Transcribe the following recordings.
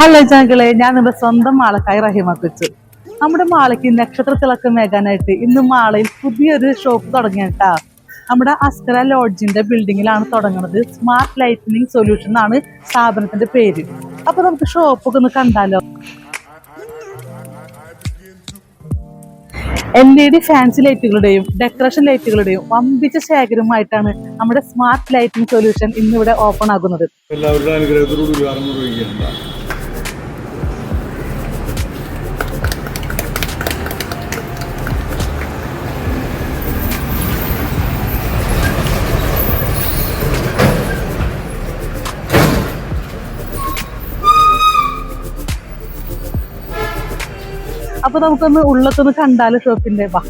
Hello ജാങ്കളെ. ഞാൻ നിന്റെ സ്വന്തം മാളക്കായി റഹിമ കൊച്ചു നമ്മുടെ മാളയ്ക്ക് നക്ഷത്ര തിളക്കം വേകാനായിട്ട് ഇന്ന് മാളയിൽ പുതിയൊരു ഷോപ്പ് തുടങ്ങിയിട്ടാ. നമ്മുടെ അസ്കര ലോഡ്ജിന്റെ ബിൽഡിങ്ങിലാണ് തുടങ്ങുന്നത് സ്മാർട്ട് ലൈറ്റനിങ് സൊല്യൂഷൻ എന്നാണ് സ്ഥാപനത്തിന്റെ പേര്. അപ്പൊ നമുക്ക് ഷോപ്പൊക്കെ ഒന്ന് കണ്ടാലോ? എൽ ഇ ഡി ഫാൻസി ലൈറ്റുകളുടെയും ഡെക്കറേഷൻ ലൈറ്റുകളുടെയും വമ്പിച്ച ശേഖരമായിട്ടാണ് നമ്മുടെ സ്മാർട്ട് ലൈറ്റിംഗ് സൊല്യൂഷൻ ഇന്നിവിടെ ഓപ്പൺ ആകുന്നത്. എല്ലാവരുടെ അനുഗ്രഹത്തോടുകൂടി അപ്പൊ നമുക്കൊന്ന് ഉള്ളത്തൊന്ന് കണ്ടാലോ ഷോപ്പിന്റെ വാ.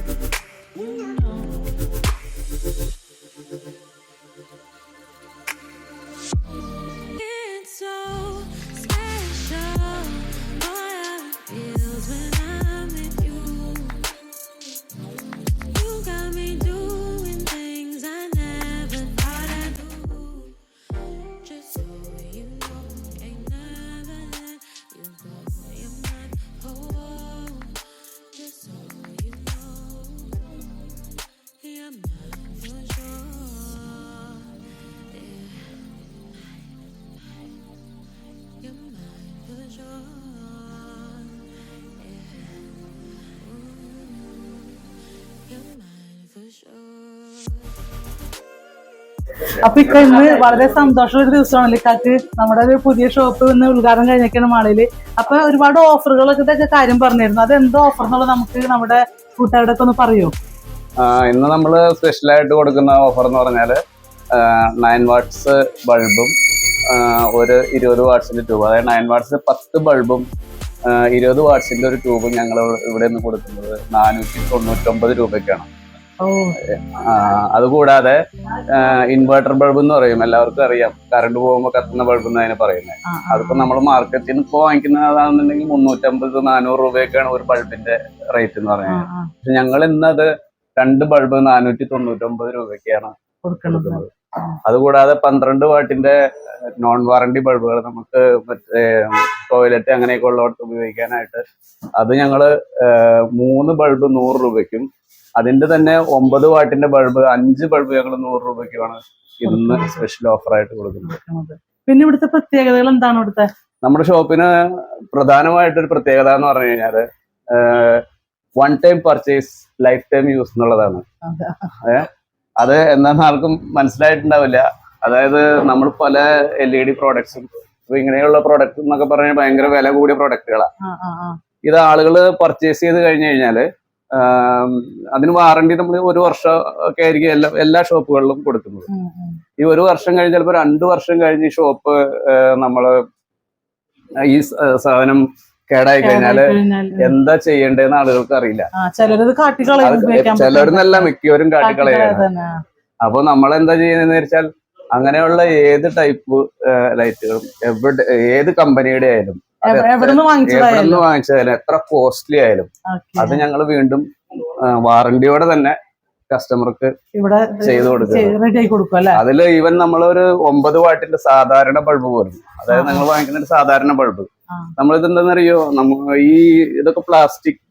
അപ്പൊ ഇക്ക ഇന്ന് വളരെ സന്തോഷമുള്ള ഒരു ദിവസമാണ് ഇക്കാക്ക് നമ്മുടെ ഒരു പുതിയ ഷോപ്പ് ഇന്ന് ഉദ്ഘാടനം കഴിഞ്ഞൊക്കെയാണ് മാളയിൽ അപ്പൊ ഒരുപാട് ഓഫറുകളൊക്കെ കാര്യം പറഞ്ഞിരുന്നു. അത് എന്തോ ഓഫർ എന്നുള്ളത് നമുക്ക് നമ്മുടെ കൂട്ടുകാരുടെ ഒന്ന് പറയൂ. ഇന്ന് നമ്മൾ സ്പെഷ്യലായിട്ട് കൊടുക്കുന്ന ഓഫർ എന്ന് പറഞ്ഞാൽ നയൻ വാട്ട്സ് ബൾബും ഒരു ഇരുപത് വാട്ട്സിന്റെ ട്യൂബ് അതായത് നയൻ വാട്ട്സ് പത്ത് ബൾബും ഇരുപത് വാട്ട്സിന്റെ ഒരു ട്യൂബും ഞങ്ങൾ ഇവിടെ നിന്ന് കൊടുക്കുന്നത് നാനൂറ്റി തൊണ്ണൂറ്റൊമ്പത് രൂപയ്ക്കാണ്. അതുകൂടാതെ ഇൻവെർട്ടർ ബൾബ് എന്ന് പറയും. എല്ലാവർക്കും അറിയാം. കറണ്ട് പോകുമ്പോൾ കത്തുന്ന ബൾബ് എന്ന് അതിനെ പറയുന്നത് അതിപ്പോ നമ്മൾ മാർക്കറ്റിൽ നിന്ന് ഇപ്പോൾ വാങ്ങിക്കുന്നതാണെന്നുണ്ടെങ്കിൽ മുന്നൂറ്റമ്പത് നാനൂറ് രൂപയൊക്കെയാണ് ഒരു ബൾബിന്റെ റേറ്റ് എന്ന് പറയുന്നത്. പക്ഷെ ഞങ്ങൾ ഇന്നത് രണ്ട് ബൾബ് നാനൂറ്റി തൊണ്ണൂറ്റൊമ്പത് രൂപയ്ക്കാണ് കൊടുക്കുന്നത്. അതുകൂടാതെ പന്ത്രണ്ട് വാട്ടിന്റെ നോൺ വാറണ്ടി ബൾബുകൾ നമുക്ക് മറ്റേ ടോയ്ലറ്റ് അങ്ങനെയൊക്കെ ഉള്ളവർക്ക് ഉപയോഗിക്കാനായിട്ട്. അത് ഞങ്ങൾ മൂന്ന് ബൾബ് നൂറ് രൂപയ്ക്കും. അതിന്റെ തന്നെ ഒമ്പത് വാട്ടിന്റെ ബൾബ് അഞ്ച് ബൾബ് ഞങ്ങൾ നൂറ് രൂപയ്ക്കുമാണ് ഇന്ന് സ്പെഷ്യൽ ഓഫർ ആയിട്ട് കൊടുക്കുന്നത്. കൊടുക്കുന്നത്. പിന്നെ ഇവിടുത്തെ പ്രത്യേകതകൾ എന്താണ് ഇവിടുത്തെ? നമ്മുടെ ഷോപ്പിന് പ്രധാനമായിട്ടൊരു പ്രത്യേകത എന്ന് പറഞ്ഞു കഴിഞ്ഞാൽ one time purchase lifetime use എന്നുള്ളതാണ്. അതെ. എന്താണെന്ന് ആർക്കും മനസ്സിലായിട്ടുണ്ടാവില്ല അതായത് നമ്മൾ പല എൽ ഇ ഡി പ്രോഡക്ട്സും ഇങ്ങനെയുള്ള പ്രോഡക്റ്റ് എന്നൊക്കെ പറഞ്ഞാൽ ഭയങ്കര വില കൂടിയ പ്രോഡക്റ്റുകളാണ്. ഇത് ആളുകൾ പർച്ചേസ് ചെയ്ത് കഴിഞ്ഞു കഴിഞ്ഞാൽ അതിന് വാറണ്ടി നമ്മൾ ഒരു വർഷം ഒക്കെ ആയിരിക്കും എല്ലാ എല്ലാ ഷോപ്പുകളിലും കൊടുക്കുന്നത്. ഈ ഒരു വർഷം കഴിഞ്ഞ് ചിലപ്പോൾ രണ്ട് വർഷം കഴിഞ്ഞ് ഈ ഷോപ്പ് നമ്മൾ ഈ സാധനം കേടായി കഴിഞ്ഞാൽ എന്താ ചെയ്യേണ്ടതെന്ന് ആളുകൾക്ക് അറിയില്ല. ചിലരത് കാട്ടിക്കളയും ചിലർന്നല്ല മിക്കവരും കാട്ടിക്കളയാണ്. അപ്പൊ നമ്മൾ എന്താ ചെയ്യുന്നതെന്ന് വെച്ചാൽ അങ്ങനെയുള്ള ഏത് ടൈപ്പ് ലൈറ്റുകളും എവിടെ ഏത് കമ്പനിയുടെ ആയാലും എവിടെ വാങ്ങിച്ചതായാലും. നിന്ന് എത്ര കോസ്റ്റ്ലി ആയാലും അത് ഞങ്ങൾ വീണ്ടും വാറണ്ടിയോടെ തന്നെ കസ്റ്റമർക്ക് ഇവിടെ ചെയ്തു കൊടുക്കുക. അതിൽ അതിൽ ഈവൻ നമ്മളൊരു ഒമ്പത് വാട്ടിന്റെ സാധാരണ ബൾബ് പോലും അതായത് നിങ്ങൾ വാങ്ങിക്കുന്ന ഒരു സാധാരണ ബൾബ് ആ. നമ്മളിത് എന്താണെന്നറിയോ നമ്മ ഈ ഇതൊക്കെ പ്ലാസ്റ്റിക്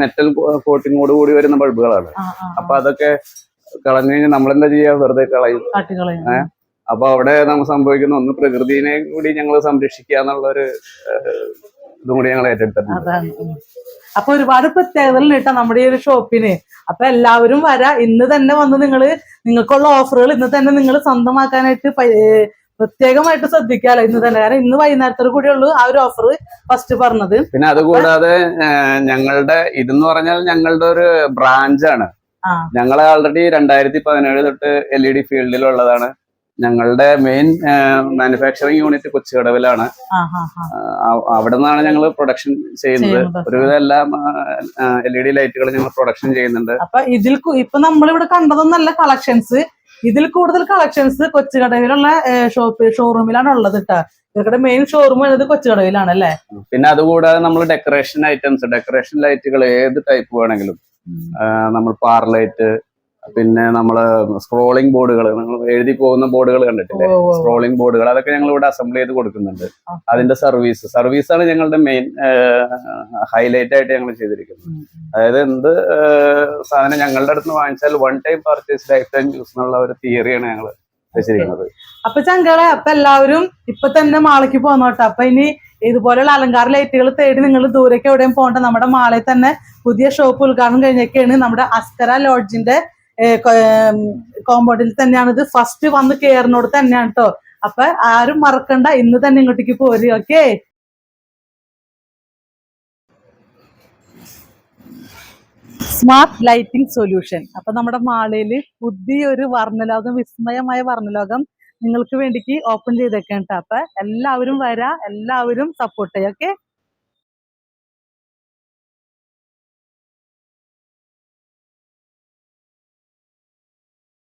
മെറ്റൽ കോട്ടിങ്ങോട് കൂടി വരുന്ന ബൾബുകളാണ്. അപ്പൊ അതൊക്കെ കളഞ്ഞു കഴിഞ്ഞാൽ നമ്മളെന്താ ചെയ്യാ? വെറുതെ കളയും? അപ്പൊ അവിടെ നമുക്ക് സംഭവിക്കുന്ന ഒന്ന് പ്രകൃതിനെ കൂടി ഞങ്ങൾ സംരക്ഷിക്കുക എന്നുള്ള ഒരു ഇതും കൂടി ഞങ്ങൾ ഏറ്റെടുത്തിട്ടുണ്ട്. അപ്പൊ ഒരുപാട് പ്രത്യേകതകൾ കിട്ടാം നമ്മുടെ ഈ ഒരു ഷോപ്പിന്. അപ്പൊ എല്ലാവരും വരാ. ഇന്ന് തന്നെ വന്ന് നിങ്ങൾ നിങ്ങൾക്കുള്ള ഓഫറുകൾ ഇന്ന് തന്നെ നിങ്ങൾ സ്വന്തമാക്കാനായിട്ട് പ്രത്യേകമായിട്ട് ശ്രദ്ധിക്കാലോ ഇന്ന് തന്നെ. കാരണം ഇന്ന് വൈകുന്നേരത്തോട് കൂടിയുള്ളൂ ആ ഒരു ഓഫർ ഫസ്റ്റ് പറഞ്ഞത്. പിന്നെ അതുകൂടാതെ ഞങ്ങളുടെ ഇതെന്ന് പറഞ്ഞാൽ ഞങ്ങളുടെ ഒരു ബ്രാഞ്ചാണ് ഞങ്ങൾ ആൾറെഡി രണ്ടായിരത്തി പതിനേഴ് തൊട്ട് എൽ ഇ ഡി ഫീൽഡിലുള്ളതാണ് ഞങ്ങളുടെ മെയിൻ മാനുഫാക്ചറിങ് യൂണിറ്റ് കൊച്ചുകടവിലാണ്. അവിടെ നിന്നാണ് ഞങ്ങൾ പ്രൊഡക്ഷൻ ചെയ്യുന്നത്. ഒരുവിധം എല്ലാ എൽ ഇ ഡി ലൈറ്റുകൾ ഞങ്ങൾ പ്രൊഡക്ഷൻ ചെയ്യുന്നുണ്ട്. അപ്പൊ ഇതിൽ ഇപ്പൊ നമ്മളിവിടെ കണ്ടതൊന്നല്ല കളക്ഷൻസ് ഇതിൽ കൂടുതൽ കളക്ഷൻസ് കൊച്ചുകടവിലുള്ള ഷോപ്പ് ഷോറൂമിലാണ് ഉള്ളത് കേട്ടോ ഇവരുടെ മെയിൻ ഷോറൂം ഉള്ളത് കൊച്ചുകടവിലാണ് അല്ലേ പിന്നെ അതുകൂടാതെ നമ്മൾ ഡെക്കറേഷൻ ഐറ്റംസ് ഡെക്കറേഷൻ ലൈറ്റുകൾ ഏത് ടൈപ്പ് വേണമെങ്കിലും. നമ്മൾ പാർ ലൈറ്റ് പിന്നെ നമ്മൾ സ്ക്രോളിംഗ് ബോർഡുകൾ നിങ്ങൾ എഴുതി പോകുന്ന ബോർഡുകൾ കണ്ടിട്ടില്ലേ. സ്ക്രോളിംഗ് ബോർഡുകൾ അതൊക്കെ ഞങ്ങൾ ഇവിടെ അസംബിൾ ചെയ്ത് കൊടുക്കുന്നുണ്ട്. അതിന്റെ സർവീസ് സർവീസാണ് ഞങ്ങളുടെ മെയിൻ ഹൈലൈറ്റ് ആയിട്ട് ഞങ്ങൾ ചെയ്തിരിക്കുന്നത്. അതായത് എന്ത് സാധനം ഞങ്ങളുടെ അടുത്ത് വാങ്ങിച്ചാൽ one time purchase lifetime use എന്നുള്ള ഒരു തിയറിയാണ് ഞങ്ങൾ വെച്ചിരിക്കുന്നത്. അപ്പൊ ചങ്കളെ അപ്പൊ എല്ലാവരും ഇപ്പൊ തന്നെ മാളയ്ക്ക് പോന്നോട്ടെ. അപ്പൊ ഇനി ഇതുപോലെയുള്ള അലങ്കാര ലൈറ്റുകൾ തേടി നിങ്ങൾ ദൂരേക്ക് എവിടെയും പോകണ്ട. നമ്മുടെ മാളയിൽ തന്നെ പുതിയ ഷോപ്പ് ഉദ്ഘാടനം കഴിഞ്ഞൊക്കെയാണ് നമ്മുടെ അസ്കര ലോഡ്ജിന്റെ കോമ്പൗണ്ടിൽ തന്നെയാണ്. ഇത് ഫസ്റ്റ് വന്ന് കയറിനോട് തന്നെയാണ് കേട്ടോ അപ്പൊ ആരും മറക്കണ്ട. ഇന്ന് തന്നെ ഇങ്ങോട്ടേക്ക് പോര് ഓക്കെ? Smart lighting solution. അപ്പൊ നമ്മുടെ മാളയിൽ പുതിയൊരു വർണലോകം വിസ്മയമായ വർണലോകം നിങ്ങൾക്ക് വേണ്ടിക്ക് ഓപ്പൺ ചെയ്തേക്കാം കേട്ടോ അപ്പൊ എല്ലാവരും വരാ. എല്ലാവരും സപ്പോർട്ട് ചെയ്യാം ഓക്കെ?